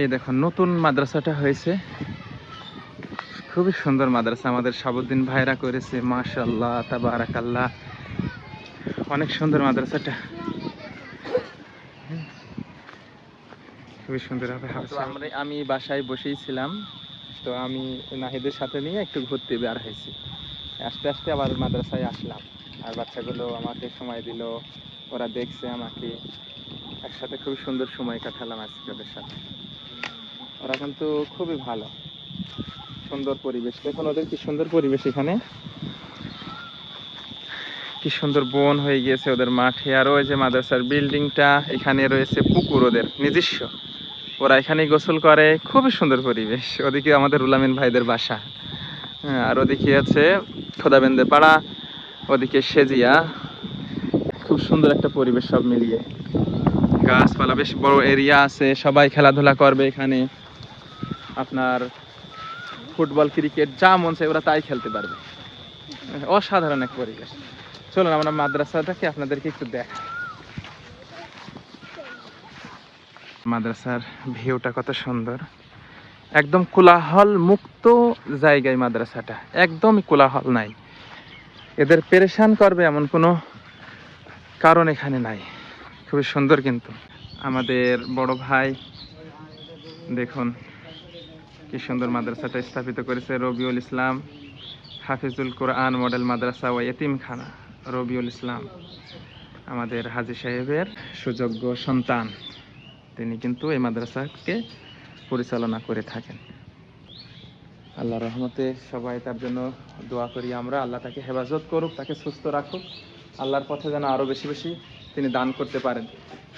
এই দেখো নতুন মাদ্রাসাটা হয়েছে। খুবই সুন্দর মাদ্রাসা আমাদের সাবুদ্দিন ভাইরা করেছে মাশাল্লাহ তাবারাকাল্লাহ। অনেক সুন্দর মাদ্রাসাটা। খুবই সুন্দর হবে আমি বাসায় বসেই ছিলাম তো আমি নাহিদের সাথে নিয়ে একটু ঘুরতে বের হয়েছি। আস্তে আস্তে আবার মাদ্রাসায় আসলাম। আর বাচ্চাগুলো আমাকে সময় দিল ওরা দেখছে আমাকে। একসাথে খুবই সুন্দর সময় কাটালাম আজকে ওদের সাথে। ওরা কিন্তু খুবই ভালো। সুন্দর পরিবেশ। দেখুন ওদের কি সুন্দর পরিবেশ এখানে। কি সুন্দর বন হয়ে গিয়েছে ওদের মাঠে। আর ওই যে মাদ্রাসার বিল্ডিংটা এখানে রয়েছে পুকুর ওদের নিজস্ব। ওরা এখানেই গোসল করে। খুবই সুন্দর পরিবেশ। ওদিকে আমাদের রুলামিন ভাইদের বাসা। হ্যাঁ, আর ওদিকে আছে খোদাবেন্দে পাড়া ওদিকে সেজিয়া। খুব সুন্দর একটা পরিবেশ সব মিলিয়ে। গাছপালা বেশ বড় এরিয়া আছে। সবাই খেলাধুলা করবে এখানে। আপনার ফুটবল, ক্রিকেট, যা মন চাই ওরা তাই খেলতে পারবে। অসাধারণ এক পরিবেশ। চলুন, আমরা মাদ্রাসাটাকে আপনাদেরকে একটু দেখ মাদ্রাসার ভিউটা কত সুন্দর। একদম কোলাহল মুক্ত জায়গায় মাদ্রাসাটা। একদমই কোলাহল নাই। এদের পেরেশান করবে এমন কোনো কারণ এখানে নাই। খুবই সুন্দর কিন্তু। আমাদের বড় ভাই, দেখুন কি সুন্দর মাদ্রাসাটা স্থাপিত করেছে রবিউল ইসলাম হাফিজুল কোরআন মডেল মাদ্রাসা ও এতিমখানা, রবিউল ইসলাম। আমাদের হাজি সাহেবের সুযোগ্য সন্তান। তিনি কিন্তু এই মাদ্রাসাকে পরিচালনা করে থাকেন। আল্লাহ রহমতে সবাই তার জন্য দোয়া করি আমরা। আল্লাহ তাকে হেফাজত করুক, তাকে সুস্থ রাখুক। আল্লাহর পথে যেন আরও বেশি বেশি তিনি দান করতে পারেন।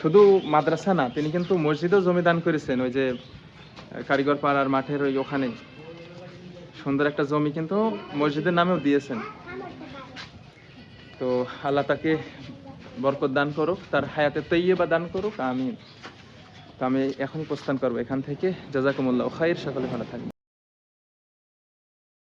শুধু মাদ্রাসা না, তিনি কিন্তু মসজিদেও জমি দান করেছেন। ওই যে কারিগর পাড়ার মাঠের ওই ওখানে। সুন্দর একটা জমি কিন্তু মসজিদের নামেও দিয়েছেন। তো আল্লাহ তাকে বরকত দান করুক, তার হায়াতে তৈয়ে বা দান করুক আমি তো আমি এখনই প্রস্থান করব এখান থেকে। জাজাকুমুল্লাহ খাইর, সকলে ভালো থাকবে